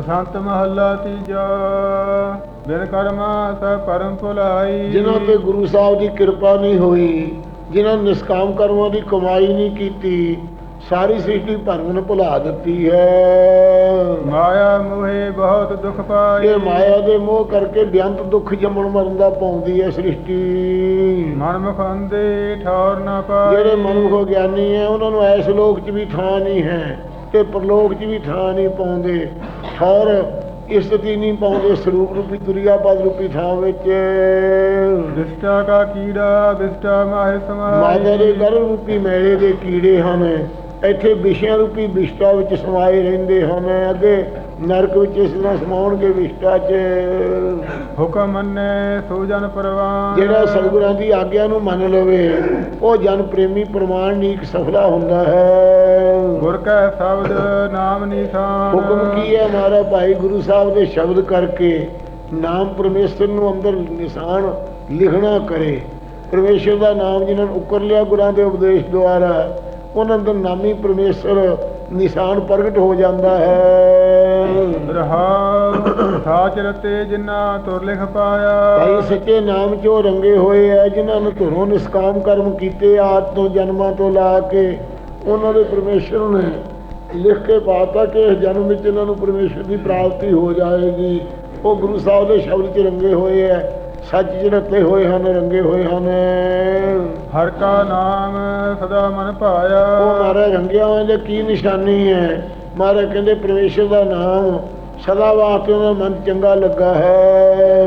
ਬਸੰਤ ਮਹੱਲਾ ਤੀਜਾ ਬਿਨ ਕਰਮਾ ਸਭ ਪਰਮ ਭੁਲਾਈ। ਜਿਨ੍ਹਾਂ ਤੇ ਗੁਰੂ ਸਾਹਿਬ ਦੀ ਕਿਰਪਾ ਨਹੀਂ ਹੋਈ ਜਿਨ੍ਹਾਂ ਨਿਸਕਾਮ ਕਰਮਾਂ ਦੀ ਕਮਾਈ ਨਹੀਂ ਕੀਤੀ ਸਾਰੀ ਸ੍ਰਿਸ਼ਟੀ ਭਰਮ ਨੂੰ ਭੁਲਾ ਦਿੱਤੀ ਹੈ। ਮਾਇਆ ਮੋਹਿ ਬਹੁਤ ਦੁਖ ਪਾਈ ਇਹ ਮਾਇਆ ਦੇ ਮੋਹ ਕਰਕੇ ਬਿਆੰਤ ਦੁੱਖ ਜੰਮਣ ਮਰਨ ਦਾ ਪਾਉਂਦੀ ਹੈ ਸ੍ਰਿਸ਼ਟੀ। ਮਨ ਮੁਖ ਅੰਦੇ ਠੌਰ ਨਾ ਪਾਈ ਜਿਹੜੇ ਮਨੁੱਖ ਗਿਆਨੀ ਹੈ ਉਹਨਾਂ ਨੂੰ ਐਸ ਲੋਕ 'ਚ ਵੀ ਥਾਂ ਨਹੀਂ ਹੈ ਤੇ ਪਰਲੋਕ 'ਚ ਵੀ ਥਾਂ ਨਹੀਂ ਪਾਉਂਦੇ। ਠੌਰ ਇਸਤੀ ਨਹੀਂ ਪਾਉਂਦੇ ਸਰੂਪ ਰੂਪੀ ਦੁਰੀਆ ਪਦ ਰੂਪੀ ਥਾਂ ਵਿੱਚ। ਵਿਸ਼ਟਾ ਕਾ ਕੀੜਾ ਵਿਸ਼ਟਾ ਮਾਹਿ ਮਾਇਆ ਦੇ ਗਰਭ ਰੂਪੀ ਮੈਲੇ ਦੇ ਕੀੜੇ ਹਨ। ਇੱਥੇ ਵਿਸ਼ਿਆਂ ਰੂਪੀ ਵਿਸ਼ਟਾ ਵਿੱਚ ਸਮਾਏ ਰਹਿੰਦੇ ਹਨ। ਅੱਗੇ ਨਰਕ ਵਿੱਚ ਇਸ ਤਰ੍ਹਾਂ ਸਮਾਉਣਗੇ ਵਿਸ਼ਟਾ 'ਚ। ਹੁਕਮ ਮੰਨੇ ਸੋ ਜਨ ਪਰਵਾਨ। ਜਿਹੜਾ ਸਤਿਗੁਰਾਂ ਦੀ ਆਗਿਆ ਨੂੰ ਮੰਨ ਲਵੇ ਉਹ ਜਨ ਪ੍ਰੇਮੀ ਪ੍ਰਮਾਣਿਕ ਸਫਲਾ ਹੁੰਦਾ ਹੈ। ਗੁਰ ਕੈ ਸ਼ਬਦ ਨਾਮ ਨਿਸ਼ਾਨ। ਹੁਕਮ ਕੀ ਹੈ ਮਾਰਾ ਭਾਈ ਗੁਰੂ ਸਾਹਿਬ ਦੇ ਸ਼ਬਦ ਕਰਕੇ? ਨਾਮ ਪਰਮੇਸ਼ਰ ਨੂੰ ਅੰਦਰ ਨਿਸ਼ਾਨ ਲਿਖਣਾ ਕਰੇ। ਪਰਮੇਸ਼ਰ ਦਾ ਨਾਮ ਜਿਨ੍ਹਾਂ ਨੇ ਉਕਰ ਲਿਆ ਗੁਰਾਂ ਦੇ ਉਪਦੇਸ਼ ਦੁਆਰਾ ਉਹਨਾਂ ਅੰਦਰ ਨਾਮੀ ਪਰਮੇਸ਼ਰ ਨਿਸ਼ਾਨ ਪ੍ਰਗਟ ਹੋ ਜਾਂਦਾ ਹੈ। ਰਹਾ ਸਾਚ ਰਤੇ ਜਿਨਾ ਤੁਰ ਲਿਖ ਪਾਇਆ। ਭਾਈ ਸੱਚੇ ਨਾਮ ਚੋਂ ਰੰਗੇ ਹੋਏ ਐ ਜਿਨ੍ਹਾਂ ਨੇ ਧੁਰੋਂ ਨਿਸਕਾਮ ਕਰਮ ਕੀਤੇ ਆਦ ਤੋਂ ਜਨਮਾਂ ਤੋਂ ਲਾ ਕੇ ਉਹਨਾਂ ਦੇ ਪਰਮੇਸ਼ਰ ਨੇ ਲਿਖ ਕੇ ਪਾਤਾ ਕਿ ਇਸ ਜਨਮ ਵਿੱਚ ਇਹਨਾਂ ਨੂੰ ਪਰਮੇਸ਼ਰ ਦੀ ਪ੍ਰਾਪਤੀ ਹੋ ਜਾਏਗੀ। ਉਹ ਗੁਰੂ ਸਾਹਿਬ ਦੇ ਸ਼ਬਦ 'ਚ ਰੰਗੇ ਹੋਏ ਐ ਸੱਚ ਰਤੇ ਹੋਏ ਹਨ ਰੰਗੇ ਹੋਏ ਹਨ। ਹਰ ਕਾ ਨਾਮ ਸਦਾ ਮਨ ਭਾਇਆ। ਉਹ ਮਹਾਰਾਜ ਰੰਗਿਆ ਹੋਏ ਦੀ ਕੀ ਨਿਸ਼ਾਨੀ ਹੈ? ਮਹਾਰਾਜ ਕਹਿੰਦੇ ਪਰਮੇਸ਼ਰ ਦਾ ਨਾਮ ਸਦਾ ਵਾਸਤੇ ਉਹਨਾਂ ਦਾ ਮਨ ਚੰਗਾ ਲੱਗਾ ਹੈ।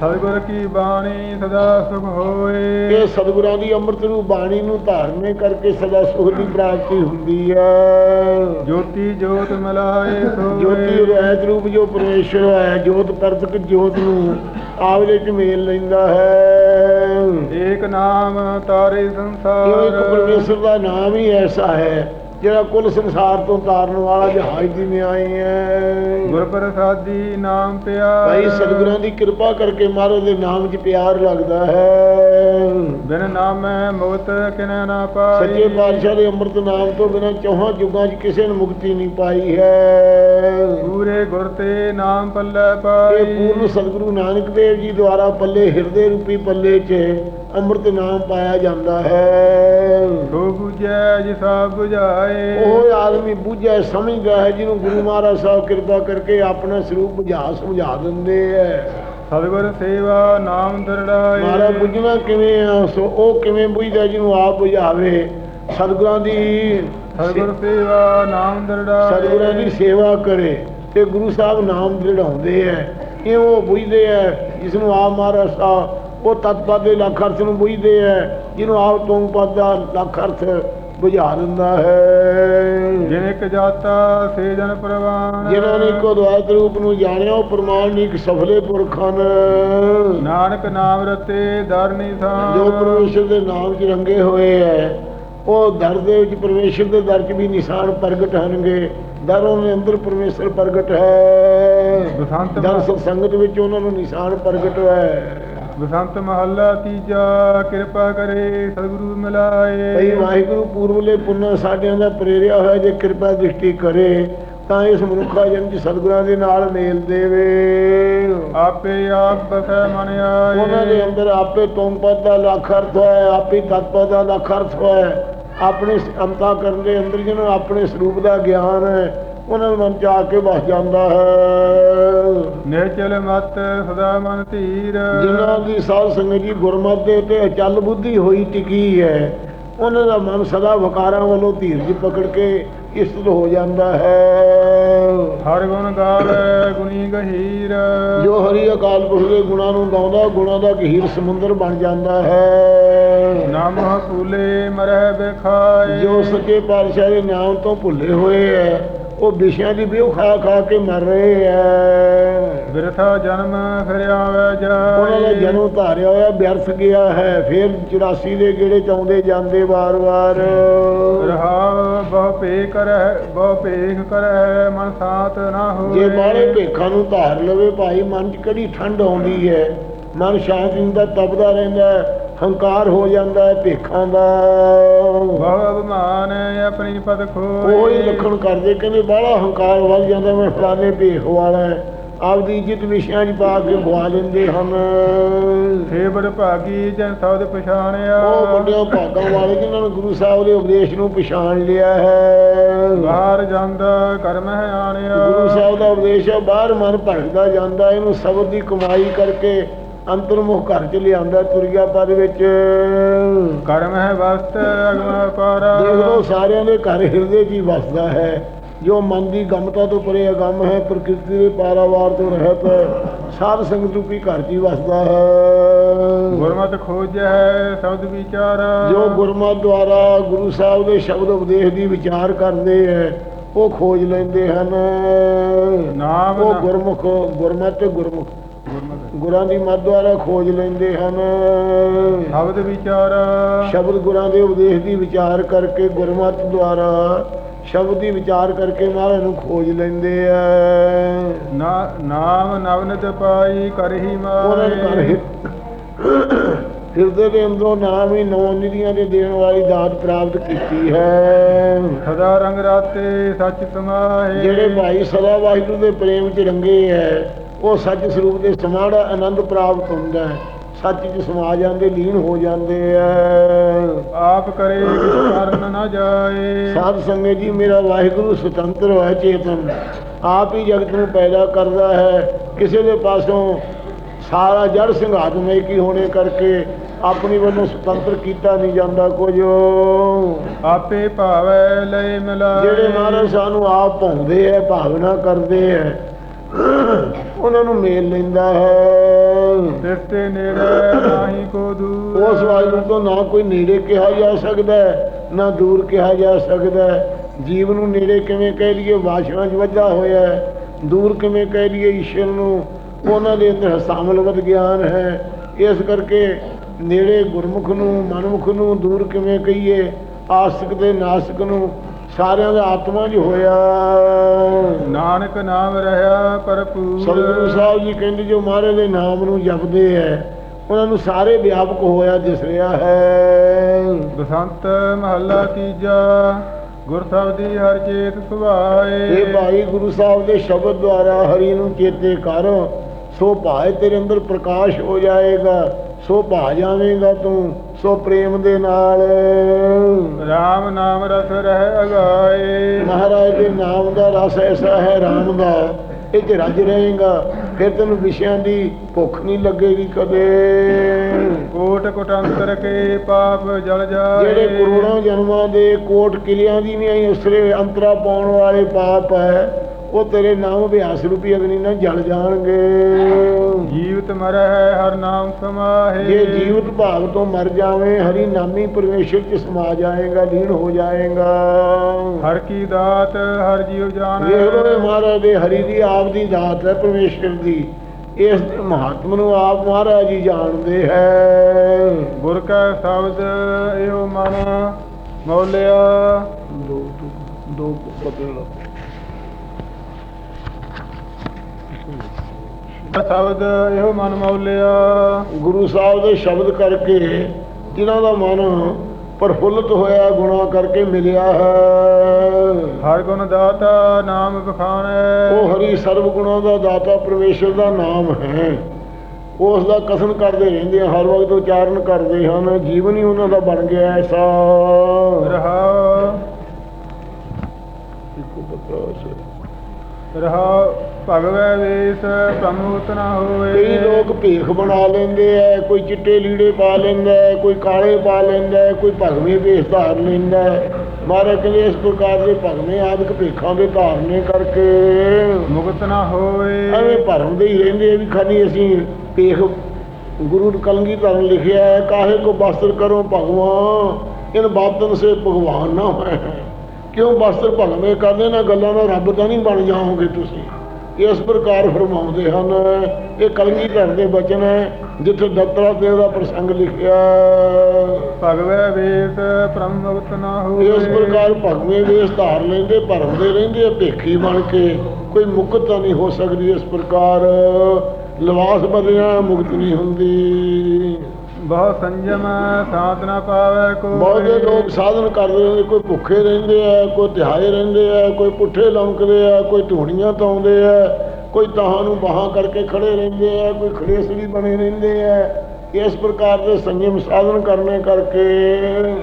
ਸਤਿਗੁਰ ਕੀ ਬਾਣੀ ਸਦਾ ਸੁਖ ਹੋਏ। ਇਹ ਸਤਿਗੁਰਾਂ ਦੀ ਅੰਮ੍ਰਿਤ ਰੂਪ ਬਾਣੀ ਨੂੰ ਧਾਰਨੇ ਕਰਕੇ ਸਦਾ ਸੁਖ ਦੀ ਪ੍ਰਾਪਤੀ ਹੁੰਦੀ ਹੈ। ਜੋਤੀ ਜੋਤ ਮਿਲਾਏ ਸੋਏ। ਜੋਤੀ ਰਹਿਤ ਰੂਪ ਜੋ ਪਰਮੇਸ਼ਰ ਹੈ ਜੋਤ ਪ੍ਰਤਕ ਜੋਤ ਨੂੰ ਆਪਦੇ ਚ ਮੇਲ ਲੈਂਦਾ ਹੈ। ਏਕ ਨਾਮ ਤਾਰੇ ਇਹ ਇੱਕ ਸੰਸਾਰ ਪਰਮੇਸ਼ਰ ਦਾ ਨਾਮ ਹੀ ਐਸਾ ਹੈ? ਜਿਹੜਾ ਕੁੱਲ ਸੰਸਾਰ ਤੋਂ ਤਾਰਨ ਵਾਲਾ ਜਹਾਜ਼ ਦੀ ਨਿਆਈ ਹੈ ਗੁਰ ਪ੍ਰਸਾਦੀ ਨਾਮ ਪਿਆ ਭਾਈ ਸਤਿਗੁਰਾਂ ਦੀ ਕਿਰਪਾ ਕਰਕੇ ਮਹਾਰਾਜ ਦੇ ਨਾਮ 'ਚ ਪਿਆਰ ਲੱਗਦਾ ਹੈ। ਬਿਨ ਨਾਮੈ ਮੁਕਤ ਕਿਨੈ ਨਾ ਪਾਈ। ਸੱਚੇ ਪਾਤਸ਼ਾਹ ਦੇ ਅੰਮ੍ਰਿਤ ਨਾਮ ਤੋਂ ਬਿਨਾਂ ਚੌਹਾਂ ਯੁੱਗਾਂ 'ਚ ਕਿਸੇ ਨੇ ਮੁਕਤੀ ਨਹੀਂ ਪਾਈ ਹੈ। ਪੂਰੇ ਗੁਰ ਤੇ ਨਾਮ ਪੱਲੇ ਇਹ ਪਾਈ ਪੂਰਨ ਸਤਿਗੁਰੂ ਨਾਨਕ ਦੇਵ ਜੀ ਦੁਆਰਾ ਪੱਲੇ ਹਿਰਦੇ ਰੂਪੀ ਪੱਲੇ 'ਚ ਅੰਮ੍ਰਿਤ ਨਾਮ ਪਾਇਆ ਜਾਂਦਾ ਹੈ। ਬੁਝੈ ਜਿਸਾ ਬੁਝਾਏ। ਉਹ ਆਦਮੀ ਬੁੱਝਿਆ ਸਮਝਦਾ ਹੈ ਜਿਹਨੂੰ ਗੁਰੂ ਮਹਾਰਾਜ ਸਾਹਿਬ ਕਿਰਪਾ ਕਰਕੇ ਆਪਣਾ ਸਰੂਪ ਬੁਝਾ ਸਮਝਾ ਦਿੰਦੇ ਹੈ ਸਤਿਗੁਰ ਸੇਵਾ ਨਾਮ ਦਰੜਾਏ। ਮਹਾਰਾਜ ਬੁੱਝਣਾ ਕਿਵੇਂ ਆ? ਸੋ ਉਹ ਕਿਵੇਂ ਬੁੱਝਦਾ ਜਿਹਨੂੰ ਆਪ ਬੁਝਾਵੇ? ਸਤਿਗੁਰਾਂ ਦੀ ਸਤਿਗੁਰ ਸੇਵਾ ਨਾਮ ਦਰੜਾਏ ਸਤਿਗੁਰਾਂ ਦੀ ਸੇਵਾ ਕਰੇ ਤੇ ਗੁਰੂ ਸਾਹਿਬ ਨਾਮ ਦ੍ਰਿੜਾਉਂਦੇ ਐ। ਇਹ ਉਹ ਬੁਝਦੇ ਐ ਜਿਸ ਨੂੰ ਆਪ ਮਹਾਰਾਜ ਸਾਹਿਬ ਉਹ ਤਤਪਦ ਦੇ ਲੱਖ ਅਰਥ ਨੂੰ ਬੁਝਦੇ ਐ ਜਿਹਨੂੰ ਆਪ ਪਦ ਦਾ ਲੱਖ ਅਰਥ ਬੁਝਾ ਦਿੰਦਾ ਹੈ। ਜਿਨ ਇੱਕ ਜਾਤਾ ਸੇ ਜਨ ਪ੍ਰਵਾਨ। ਜਿਨ੍ਹਾਂ ਨੇ ਕੋ ਦਵਾਤ ਰੂਪ ਨੂੰ ਜਾਣਿਆ ਉਹ ਪ੍ਰਮਾਣਿਕ ਸਫਲੇ ਪੁਰਖਾਂ ਨਾਨਕ ਨਾਮ ਰਤੇ ਦਰ ਨਿਥਾਨ ਜੋ ਪਰਮੇਸ਼ਰ ਦੇ ਨਾਮ 'ਚ ਰੰਗੇ ਹੋਏ ਐ ਉਹ ਦਰ ਦੇ ਵਿੱਚ ਪਰਮੇਸ਼ਰ ਦੇ ਦਰ 'ਚ ਵੀ ਨਿਸ਼ਾਨ ਪ੍ਰਗਟ ਹਨਗੇ ਦਰ ਉਹਦੇ ਅੰਦਰ ਪਰਮੇਸ਼ਰ ਪ੍ਰਗਟ ਹੈ। ਬਸੰਤ ਦਰ ਸੰਗਤ ਵਿੱਚ ਉਹਨਾਂ ਨੂੰ ਨਿਸ਼ਾਨ ਪ੍ਰਗਟ ਹੈ। ਬਸੰਤ ਮਹੱਲਾ ਤੀਜਾ ਕਿਰਪਾ ਕਰੇ ਸਤਿਗੁਰੂ ਮਿਲਾਏ। ਭਈ ਵਾਹਿਗੁਰੂ ਪੂਰਵਲੇ ਪੁੰਨਾ ਸਾਡਿਆਂ ਦਾ ਪ੍ਰੇਰਿਆ ਹੋਇਆ ਜੇ ਕਿਰਪਾ ਦ੍ਰਿਸ਼ਟੀ ਕਰੇ ਤਾਂ ਇਸ ਮਨੁੱਖਾ ਜਨਮ 'ਚ ਸਤਿਗੁਰਾਂ ਦੇ ਨਾਲ ਮੇਲ ਦੇਵੇ। ਆਪੇ ਆਪ ਬਸੈ ਮਨ ਆਏ। ਉਹਨਾਂ ਦੇ ਅੰਦਰ ਆਪੇ ਤੁਮ ਪਦ ਦਾ ਲੱਖ ਅਰਥ ਹੈ ਆਪੇ ਤਤਪਦ ਦਾ ਲੱਖ ਅਰਥ ਹੈ। ਆਪਣੇ ਅੰਤਾ ਕਰਨ ਦੇ ਅੰਦਰ ਜਿਹਨਾਂ ਆਪਣੇ ਸਰੂਪ ਦਾ ਗਿਆਨ ਹੈ ਉਹਨਾਂ ਨੂੰ ਮਨ ਚ ਆ ਕੇ ਵਸ ਜਾਂਦਾ ਹੈ। ਨਿਚਲ ਮਤ ਸਦਾ ਮਨ ਧੀਰ। ਜਿਨ੍ਹਾਂ ਦੀ ਸਾਧ ਸੰਗਤ ਜੀ ਗੁਰਮਤਿ ਦੇ ਉੱਤੇ ਅਚਲ ਬੁੱਧੀ ਹੋਈ ਟਿਕੀ ਹੈ ਉਹਨਾਂ ਦਾ ਮਨ ਸਦਾ ਵਕਾਰਾਂ ਵੱਲੋਂ ਧੀਰਜ ਪਕੜ ਕੇ ਇਸਤ ਹੋ ਜਾਂਦਾ ਹੈ। ਹਰ ਗੁਣ ਗਾਵੇ ਗੁਣੀ ਗਹੀਰ। ਜੋ ਹਰੀ ਅਕਾਲ ਪੁਰਖ ਦੇ ਗੁਣਾਂ ਨੂੰ ਗਾਉਂਦਾ ਗੁਣਾਂ ਦਾ ਗਹੀਰ ਸਮੁੰਦਰ ਬਣ ਜਾਂਦਾ ਹੈ। ਨਾਮ ਭੂਲੇ ਮਰਹਿ ਬਖਾਏ ਜੋ ਸੱਚੇ ਪਾਤਸ਼ਾਹ ਦੇ ਨਾਮ ਤੋਂ ਭੁੱਲੇ ਹੋਏ ਐ ਉਹ ਵਿਸ਼ਿਆਂ ਦੀ ਬਿਉ ਖਾ ਖਾ ਕੇ ਮਰ ਰਹੇ ਐ ਬਿਰਥਾ ਜਨਮ ਫਿਰ ਆਵੇ ਉਹਨਾਂ ਦਾ ਜਾਏ ਜਨਮ ਧਾਰਿਆ ਹੋਇਆ ਵਿਅਰਥ ਗਿਆ ਹੈ ਫਿਰ 84 ਦੇ ਗੇੜੇ ਚਾਉਂਦੇ ਜਾਂਦੇ ਵਾਰ-ਵਾਰ ਰਹਾ ਬਹੁ ਪੇ ਕਰੈ ਬਹੁ ਪੇਖ ਕਰੈ ਮਨ ਸਾਤ ਨਾ ਹੋਏ। ਜੇ ਬਾਹਲੇ ਭੇਖਾਂ ਨੂੰ ਧਾਰ ਲਵੇ ਭਾਈ ਮਨ 'ਚ ਕਿਹੜੀ ਠੰਡ ਆਉਂਦੀ ਹੈ? ਮਨ ਸ਼ਾਂਤ ਹੁੰਦਾ ਤਪਦਾ ਰਹਿੰਦਾ ਹੈ। ਹੰਕਾਰ ਹੋ ਜਾਂਦਾ ਹੈ ਭੇਖਾਂ ਦਾ। ਬਹੁ ਅਭਿਮਾਨ ਆਪਣੀ ਪਦ ਖੋਏ। ਕੋਈ ਲੱਖਣ ਕਰਦੇ ਕਹਿੰਦੇ ਬਾਹਲਾ ਹੰਕਾਰ ਵੱਧ ਜਾਂਦਾ ਮੈਂ ਫਲਾਣੇ ਭੇਖ ਵਾਲਾ। ਆਪਦੀ ਇੱਜ਼ਤ ਵਿਸ਼ਿਆਂ 'ਚ ਪਾ ਕੇ ਗਵਾ ਲੈਂਦੇ ਹਨ। ਥੇ ਬੜ ਭਾਗੀ ਜਨ ਸਬਦ ਪਛਾਣਿਆ। ਉਹ ਵੱਡਿਆਂ ਭਾਗਾਂ ਵਾਲੇ ਜਿਨ੍ਹਾਂ ਨੇ ਗੁਰੂ ਸਾਹਿਬ ਦੇ ਉਪਦੇਸ਼ ਨੂੰ ਪਛਾਣ ਲਿਆ ਹੈ। ਬਾਹਰ ਜਾਂਦਾ ਕਰਮ ਹੈ ਆਣਿਆ। ਗੁਰੂ ਸਾਹਿਬ ਦਾ ਉਪਦੇਸ਼ ਹੈ ਬਾਹਰ ਮਨ ਭਟਕਦਾ ਜਾਂਦਾ ਇਹਨੂੰ ਸ਼ਬਦ ਦੀ ਕਮਾਈ ਕਰਕੇ ਅੰਤਰਮੁਖ ਘਰ ਚ ਲਿਆਂਦਾ ਤੁਰਿਆ ਪਦ ਵਿੱਚ। ਕਰਮ ਹੈ ਵਸਤ ਅਗਮ ਪਾਰਾ। ਦੇਖ ਲਓ ਸਾਰਿਆਂ ਦੇ ਘਰ ਹਿਰਦੇ 'ਚ ਹੀ ਵਸਦਾ ਹੈ। ਜੋ ਮਨ ਦੀ ਗਮਤਾ ਤੋਂ ਪਰੇ ਅਗੰਮ ਹੈ ਪ੍ਰਕਿਰਤੀ ਦੇ ਪਾਰਾਵਾਰ ਤੋਂ ਰਹਿਤ ਹੈ। ਸਾਧ ਸੰਗਤ ਰੂਪੀ ਘਰ 'ਚ ਹੀ ਵਸਦਾ ਹੈ। ਗੁਰਮਤਿ ਖੋਜੈ ਸ਼ਬਦ ਵਿਚਾਰ। ਜੋ ਗੁਰਮਤਿ ਦੁਆਰਾ ਗੁਰੂ ਸਾਹਿਬ ਦੇ ਸ਼ਬਦ ਉਪਦੇਸ਼ ਦੀ ਵਿਚਾਰ ਕਰਦੇ ਹੈ ਉਹ ਖੋਜ ਲੈਂਦੇ ਹਨ। ਨਾਮ ਉਹ ਗੁਰਮੁਖ ਗੁਰਮਤਿ ਗੁਰਮੁਖ। ਗੁਰਾਂ ਦੀ ਮੱਤ ਦੁਆਰਾ ਖੋਜ ਲੈਂਦੇ ਹਨ। ਸ਼ਬਦ ਵਿਚਾਰ। ਸ਼ਬਦ ਗੁਰਾਂ ਦੇ ਉਪਦੇਸ਼ ਦੀ ਵਿਚਾਰ ਕਰਕੇ ਗੁਰਮਤਿ ਦੁਆਰਾ ਸ਼ਬਦ ਦੀ ਵਿਚਾਰ ਕਰਕੇ ਮਹਾਰਾਜ ਨੂੰ ਖੋਜ ਲੈਂਦੇ ਆ। ਨਾ ਨਾਮ ਨਵਨਿਤ ਪਾਈ ਕਰਹੀ ਹਿ- ਹਿਰਦੇ ਦੇ ਅੰਦਰੋਂ ਨਾਮ ਹੀ ਨੌ ਨਿਧੀਆਂ ਦੇ ਦੇਣ ਵਾਲੀ ਦਾਤ ਪ੍ਰਾਪਤ ਕੀਤੀ ਹੈ। ਸਦਾ ਰੰਗ ਰਾਤੇ ਸੱਚ ਸਮਾਏ। ਜਿਹੜੇ ਭਾਈ ਸਦਾ ਵਾਹਿਗੁਰੂ ਦੇ ਪ੍ਰੇਮ 'ਚ ਰੰਗੇ ਹੈ ਉਹ ਸੱਚ ਸਰੂਪ ਦੇ ਸਮਾੜਾ ਆਨੰਦ ਪ੍ਰਾਪਤ ਹੁੰਦਾ ਹੈ। ਸੱਚ 'ਚ ਸਮਾ ਜਾਂਦੇ ਲੀਨ ਹੋ ਜਾਂਦੇ ਆ। ਆਪ ਕਰੇ ਕਿਛ ਕਰਨ ਨਾ ਜਾਏ। ਸਾਧ ਸੰਗਤ ਜੀ ਮੇਰਾ ਵਾਹਿਗੁਰੂ ਸੁਤੰਤਰ ਹੈ ਚੇਤਨ। ਆਪ ਹੀ ਜਗਤ ਨੂੰ ਪੈਦਾ ਕਰਦਾ ਹੈ। ਕਿਸੇ ਦੇ ਪਾਸੋਂ ਸਾਰਾ ਜੜ ਸਿੰਘਾਤਮੇ ਕੀ ਹੋਣੇ ਕਰਕੇ ਆਪਣੀ ਵੱਲੋਂ ਸੁਤੰਤਰ ਕੀਤਾ ਨਹੀਂ ਜਾਂਦਾ ਕੁਝ। ਆਪੇ ਭਾਵੈ ਲੈ ਮਿਲਾਏ। ਜਿਹੜੇ ਮਹਾਰਾਜ ਸਾਨੂੰ ਆਪ ਭਾਉਂਦੇ ਹੈ ਭਾਵਨਾ ਕਰਦੇ ਹੈ ਉਹਨਾਂ ਨੂੰ ਮੇਲ ਲੈਂਦਾ ਹੈ। ਤਿਸਤੇ ਨੇੜੇ ਨਾਹੀ ਕੋ ਦੂਰ। ਉਸ ਵਾਹਿਗੁਰੂ ਤੋਂ ਨਾ ਕੋਈ ਨੇੜੇ ਕਿਹਾ ਜਾ ਸਕਦਾ ਹੈ, ਨਾ ਦੂਰ ਕਿਹਾ ਜਾ ਸਕਦਾ ਹੈ। ਜੀਵ ਨੂੰ ਨੇੜੇ ਕਿਵੇਂ ਕਹਿ ਲਈਏ? ਵਾਸ਼ਨਾ 'ਚ ਵੱਜਾ ਹੋਇਆ ਹੈ। ਦੂਰ ਕਿਵੇਂ ਕਹਿ ਲਈਏ ਈਸ਼ਵਰ ਨੂੰ? ਉਹਨਾਂ ਦੇ ਅੰਦਰ ਸਾਮਲਵਤ ਗਿਆਨ ਹੈ। ਇਸ ਕਰਕੇ ਨੇੜੇ ਗੁਰਮੁਖ ਨੂੰ ਮਨਮੁਖ ਨੂੰ ਦੂਰ ਕਿਵੇਂ ਕਹੀਏ? ਆਸਿਕ ਤੇ ਨਾਸਕ ਨੂੰ ਸਾਰਿਆਂ ਦਾ ਆਤਮਾ 'ਚ ਹੋਇਆ। ਨਾਨਕ ਨਾਮ ਰਹਾ ਭਰਪੂਰ। ਸਤਿਗੁਰੂ ਸਾਹਿਬ ਜੀ ਕਹਿੰਦੇ ਜੋ ਮਹਾਰਾਜ ਦੇ ਨਾਮ ਨੂੰ ਜਪਦੇ ਹੈ ਉਹਨਾਂ ਨੂੰ ਸਾਰੇ ਵਿਆਪਕ ਹੋਇਆ ਦਿਸ ਰਿਹਾ ਹੈ। ਬਸੰਤ ਮਹੱਲਾ ਤੀਜਾ ਗੁਰ ਸਬਦੀ ਹਰ ਚੇਤ ਸੁਭਾਏ। ਇਹ ਭਾਈ ਗੁਰੂ ਸਾਹਿਬ ਦੇ ਸ਼ਬਦ ਦੁਆਰਾ ਹਰੀ ਨੂੰ ਚੇਤੇ ਕਰ ਸੋ ਭਾਏ ਤੇਰੇ ਅੰਦਰ ਪ੍ਰਕਾਸ਼ ਹੋ ਜਾਏਗਾ ਸੋ ਭਾ ਜਾਵੇਂਗਾ ਤੂੰ ਸੋ ਪ੍ਰੇਮ ਦੇ ਨਾਲ। ਰਾਮ ਨਾਮ ਰਸ ਰਹਿ ਅਗਾਏ। ਮਹਾਰਾਜ ਦੇ ਨਾਮ ਦਾ ਰਸ ਐਸਾ ਹੈ ਰਾਮ ਦਾ ਇਹ ਚ ਰੱਜ ਰਹੇਗਾ। ਫਿਰ ਤੈਨੂੰ ਵਿਸ਼ਿਆਂ ਦੀ ਭੁੱਖ ਨਹੀਂ ਲੱਗੇਗੀ ਕਦੇ। ਕੋਟ ਕੋਟੰਤਰ ਕੇ ਪਾਪ ਜਲ ਜਾਏ। ਜਿਹੜੇ ਕਰੋੜਾਂ ਜਨਮਾਂ ਦੇ ਕੋਟ ਕਿਲਿਆਂ ਦੀ ਨਹੀਂ ਉਸਰੇ ਅੰਤਰਾ ਪਾਉਣ ਵਾਲੇ ਪਾਪ ਹੈ ਉਹ ਤੇਰੇ ਨਾਮ ਅਭਿਆਸ ਰੂਪੀ ਅਗਨੀ ਨਾਲ ਜਲ ਜਾਣਗੇ। ਜੀਵਤ ਮਰਹਿ ਹਰ ਨਾਮ ਸਮਾਹੇ। ਜੇ ਜੀਵਤ ਭਾਵ ਤੋਂ ਮਰ ਜਾਵੇਂ ਹਰੀ ਨਾਮੀ ਪਰਮੇਸ਼ਰ ਚ ਸਮਾ ਜਾਏਗਾ ਲੀਨ ਹੋ ਜਾਏਗਾ। ਹਰ ਕੀ ਦਾਤ ਹਰ ਜੀਵ ਜਾਣੈ। ਵੇਖ ਲੋ ਇਹ ਮਹਾਰਾਜ ਦੇ ਹਰੀ ਦੀ ਆਪ ਦੀ ਦਾਤ ਹੈ ਪਰਮੇਸ਼ਰ ਦੀ। ਇਸ ਮਹਾਤਮ ਨੂੰ ਆਪ ਮਹਾਰਾਜ ਜੀ ਜਾਣਦੇ ਹੈ। ਗੁਰ ਕਾ ਸ਼ਬਦ ਇਹੋ ਮਨ ਮੌਲਿਆ। ਦੋ ਦੋ ਬਦਲ ਸ਼ਬਦ ਇਹੋ ਮਨ ਮੌਲਿਆ। ਗੁਰੂ ਸਾਹਿਬ ਦੇ ਸ਼ਬਦ ਕਰਕੇ ਜਿਨ੍ਹਾਂ ਦਾ ਮਨ ਪ੍ਰਫੁੱਲਤ ਹੋਇਆ ਗੁਣਾ ਕਰਕੇ ਮਿਲਿਆ ਹੈ। ਹਰ ਗੁਣ ਦਾਤਾ ਨਾਮ ਬਖਾਣੈ ਉਹ ਹਰੀ ਸਰਬ ਗੁਣਾਂ ਦਾ ਦਾਤਾ ਪਰਮੇਸ਼ਰ ਦਾ ਨਾਮ ਹੈ। ਉਸ ਦਾ ਕਥਨ ਕਰਦੇ ਰਹਿੰਦੇ ਹਰ ਵਕਤ ਉਚਾਰਨ ਕਰਦੇ ਹਨ ਜੀਵਨ ਹੀ ਉਹਨਾਂ ਦਾ ਬਣ ਗਿਆ ਐਸਾ ਰਹਾ। ਇੱਕੋ ਪਤਰਾਸ ਰਹਾ। ਭਗਵੈ ਵੇਸ ਪ੍ਰਮੋਤ ਨਾ ਹੋਏ ਕਈ ਲੋਕ ਭੇਖ ਬਣਾ ਲੈਂਦੇ ਐ ਕੋਈ ਚਿੱਟੇ ਲੀੜੇ ਪਾ ਲੈਂਦਾ ਹੈ, ਕੋਈ ਕਾਲੇ ਪਾ ਲੈਂਦਾ ਹੈ, ਕੋਈ ਭਗਵੇਂ ਵੇਸ਼ ਧਾਰ ਲੈਂਦਾ ਹੈ। ਮਹਾਰਾਜ ਕਹਿੰਦੇ ਇਸ ਪ੍ਰਕਾਰ ਦੇ ਭਗਵੇਂ ਆਦਿਕ ਭੇਖਾਂ ਦੇ ਧਾਰਨੇ ਕਰਕੇ। ਮੁਕਤ ਨਾ ਹੋਏ ਐਵੇਂ ਭਰਮਦੇ ਹੀ ਰਹਿੰਦੇ ਵੀ ਖਾਲੀ ਅਸੀਂ ਭੇਖ ਗੁਰੂ ਕਲੰਗੀ ਧਰਨ ਲਿਖਿਆ ਹੈ ਕਾਹੇ ਕੋ ਬਸਤਰ ਕਰੋ ਭਗਵਾਨ? ਇਨ ਬਾਤਨ ਸੇ ਭਗਵਾਨ ਨਾ ਹੋਏ। ਕਿਉਂ ਬਸਤਰ ਭਗਵੇਂ ਕਰਦੇ ਨਾ? ਗੱਲਾਂ ਨਾਲ ਰੱਬ ਤਾਂ ਨਹੀਂ ਬਣ ਜਾਓਗੇ ਤੁਸੀਂ। ਇਸ ਪ੍ਰਕਾਰ ਫਰਮਾਉਂਦੇ ਹਨ ਇਹ ਕਲੰਗੀ ਧਰਨ ਦੇ ਬਚਨ ਹੈ ਜਿੱਥੇ ਦਤਰਾ ਤੇ ਦਾ ਪ੍ਰਸੰਗ ਲਿਖਿਆ। ਭਗਵੈ ਵੇਸ ਪ੍ਰਮੋਤ ਨਾ ਹੋਏ ਇਸ ਪ੍ਰਕਾਰ ਭਗਵੇਂ ਵੇਸ ਧਾਰ ਲੈਂਦੇ ਭਰਮਦੇ ਰਹਿੰਦੇ ਆ ਭੇਖੀ ਬਣ ਕੇ ਕੋਈ ਮੁਕਤ ਤਾਂ ਨਹੀਂ ਹੋ ਸਕਦੀ ਇਸ ਪ੍ਰਕਾਰ। ਲਿਬਾਸ ਬਦਲਿਆ ਮੁਕਤ ਨਹੀਂ ਹੁੰਦੀ। ਬਹੁ ਸੰਜਮ ਸਾਧ ਨਾ ਪਾਵੇ ਕੋਈ ਬਹੁਤੇ ਲੋਕ ਸਾਧਨ ਕਰਦੇ ਨੇ ਕੋਈ ਭੁੱਖੇ ਰਹਿੰਦੇ ਆ ਕੋਈ ਤਿਹਾਏ ਰਹਿੰਦੇ ਆ ਕੋਈ ਪੁੱਠੇ ਲੰਕਦੇ ਆ ਕੋਈ ਧੂਣੀਆਂ ਤਾਉਂਦੇ ਆ ਕੋਈ ਤਾਹਾਂ ਨੂੰ ਬਾਹਾਂ ਕਰਕੇ ਖੜੇ ਰਹਿੰਦੇ ਆ ਕੋਈ ਖੜੇਸੜੀ ਬਣੇ ਰਹਿੰਦੇ ਆ। ਇਸ ਪ੍ਰਕਾਰ ਦੇ ਸੰਯਮ ਸਾਧਨ ਕਰਨੇ ਕਰਕੇ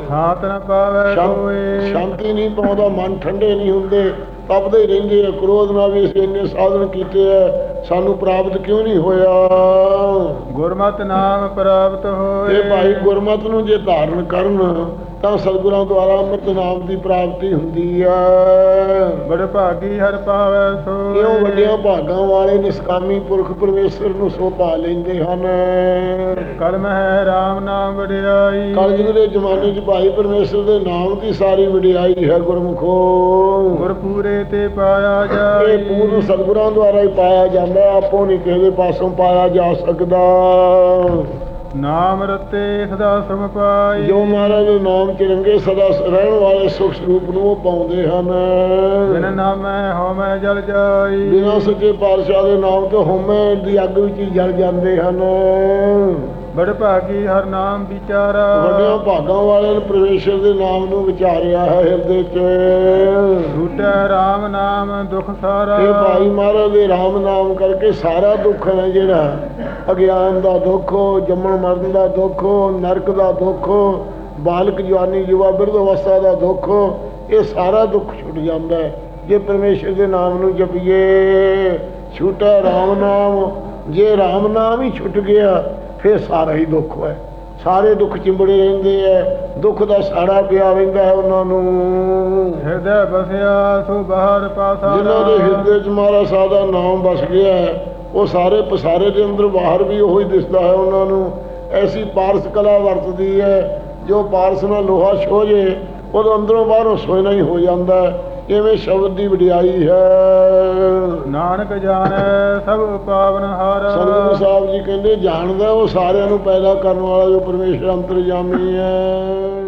ਸਾਤ ਨਾ ਪਾਵੇ ਕੋਈ ਸ਼ਾਂਤੀ ਨਹੀਂ ਪਾਉਂਦਾ ਮਨ ਠੰਡੇ ਨਹੀਂ ਹੁੰਦੇ ਤਪਦੇ ਹੀ ਰਹਿੰਦੇ ਆ ਕ੍ਰੋਧ ਨਾਲ ਵੀ ਇੰਨੇ ਸਾਧਨ ਕੀਤੇ ਆ। ਸਾਨੂੰ ਪ੍ਰਾਪਤ ਕਿਉਂ ਨਹੀਂ ਹੋਇਆ? ਗੁਰਮਤਿ ਨਾਮ ਪ੍ਰਾਪਤ ਹੋਏ। ਇਹ ਭਾਈ ਗੁਰਮਤ ਨੂੰ ਜੇ ਧਾਰਨ ਕਰਨ ਤਾਂ ਸਤਿਗੁਰਾਂ ਦੁਆਰਾ ਅੰਮ੍ਰਿਤ ਨਾਮ ਦੀ ਪ੍ਰਾਪਤੀ ਹੁੰਦੀ ਆ। ਬੜ ਭਾਗੀ ਹਰ ਪਾਵੇ ਸੋਏ ਕਿਉਂ ਵੱਡਿਆਂ ਭਾਗਾਂ ਵਾਲੇ ਨਿਸਕਾਮੀ ਪੁਰਖ ਪਰਮੇਸ਼ਰ ਨੂੰ ਸੋ ਪਾ ਲੈਂਦੇ ਹਨ। ਕਲਮ ਹੈ RAM ਨਾਮ ਵਡਿਆਈ। ਕਲਯੁਗ ਦੇ ਜ਼ਮਾਨੇ 'ਚ ਭਾਈ ਪਰਮੇਸ਼ਰ ਦੇ ਨਾਮ ਦੀ ਸਾਰੀ ਵਡਿਆਈ ਹੈ ਗੁਰਮੁਖੋ। ਗੁਰ ਪੂਰੇ ਤੇ ਪਾਇਆ ਇਹ ਜਾਏ ਪੂਰਨ ਸਤਿਗੁਰਾਂ ਦੁਆਰਾ ਹੀ ਪਾਇਆ ਜਾਂਦਾ ਹੈ, ਆਪੋ ਨਹੀਂ ਕਿਸੇ ਪਾਸੋਂ ਪਾਇਆ ਜਾ ਸਕਦਾ। ਨਾਮ ਰਤੇ ਸਦਾ ਸੁਖ ਪਾਈ ਜੋ ਮਹਾਰਾਜ ਦੇ ਨਾਮ ਚ ਰੰਗੇ ਸਦਾ ਰਹਿਣ ਵਾਲੇ ਸੁਖ ਸਰੂਪ ਨੂੰ ਉਹ ਪਾਉਂਦੇ ਹਨ। ਬਿਨ ਨਾਮੈ ਹੋਮੈ ਜਲ ਜਾਈ। ਬਿਨਾਂ ਸੱਚੇ ਪਾਤਸ਼ਾਹ ਦੇ ਨਾਮ ਤੋਂ ਹਉਮੈ ਦੀ ਅੱਗ ਵਿੱਚ ਜਲ ਜਾਂਦੇ ਹਨ। ਬੜ ਭਾਗੀ ਹਰ ਨਾਮ ਵਿਚਾਰਾ। ਵੱਡਿਆਂ ਭਾਗਾਂ ਵਾਲੇ ਨੇ ਪ੍ਰਵੇਸ਼ਰ ਦੇ ਨਾਮ ਨੂੰ ਵਿਚਾਰਿਆ ਹੈ ਹਿਰਦੇ 'ਚ। ਛੂਟੈ RAM ਨਾਮ ਦੁਖ ਸਾਰਾ। ਇਹ ਭਾਈ ਮਹਾਰਾਜ ਦੇ RAM ਨਾਮ ਕਰਕੇ ਸਾਰਾ ਦੁੱਖ ਹੈ ਜਿਹੜਾ। ਅਗਿਆਨ ਦਾ ਦੁੱਖ ਜੰਮਣ ਮਰਨ ਦਾ ਦੁੱਖ ਨਰਕ ਦਾ ਦੁੱਖ ਬਾਲਕ ਜਵਾਨੀ ਯੁਵਾ ਬਿਰਧ ਅਵਸਥਾ ਦਾ ਦੁੱਖ ਇਹ ਸਾਰਾ ਦੁੱਖ ਛੁੱਟ ਜਾਂਦਾ ਹੈ। ਜੇ ਪਰਮੇਸ਼ਰ ਦੇ ਨਾਮ ਨੂੰ ਜਪੀਏ ਛੂਟਾ RAM ਨਾਮ। ਜੇ RAM ਨਾਮ ਹੀ ਛੁੱਟ ਗਿਆ ਫਿਰ ਸਾਰਾ ਹੀ ਦੁੱਖ ਹੈ ਸਾਰੇ ਦੁੱਖ ਚਿੰਬੜੇ ਰਹਿੰਦੇ ਐ ਦੁੱਖ ਦਾ ਸਾੜਾ ਪਿਆ ਰਹਿੰਦਾ ਹੈ ਉਹਨਾਂ ਨੂੰ। ਹਿਰਦੈ ਬਸਿਆ ਸੋ ਬਾਹਰ ਪਾਸਾ ਜਿਨ੍ਹਾਂ ਦੇ ਹਿਰਦੇ 'ਚ ਮਹਾਰਾਜ ਸਾਹਿਬ ਦਾ ਨਾਮ ਵਸ ਗਿਆ ਹੈ ਉਹ ਸਾਰੇ ਪਸਾਰੇ ਦੇ ਅੰਦਰ ਬਾਹਰ ਵੀ ਉਹੀ ਦਿਸਦਾ ਹੈ ਉਹਨਾਂ ਨੂੰ। ਐਸੀ ਪਾਰਸ ਕਲਾ ਵਰਤਦੀ ਹੈ ਜੋ ਪਾਰਸ ਨਾਲ ਲੋਹਾ ਛੋਜੇ ਉਹਦੇ ਅੰਦਰੋਂ ਬਾਹਰੋਂ ਸੋਇਨਾ ਹੀ ਹੋ ਜਾਂਦਾ ਹੈ। ਇਵੇਂ ਸ਼ਬਦ ਦੀ ਵਡਿਆਈ ਹੈ? ਨਾਨਕ ਜਾਣੈ ਸਭ ਪਾਵਨ ਹਾਰ। ਸਤਿਗੁਰੂ ਸਾਹਿਬ ਜੀ ਕਹਿੰਦੇ ਜਾਣਦਾ ਉਹ ਸਾਰਿਆਂ ਨੂੰ ਪੈਦਾ ਕਰਨ ਵਾਲਾ ਜੋ ਪਰਮੇਸ਼ਰ ਅੰਤਰਜਾਮੀ ਹੈ।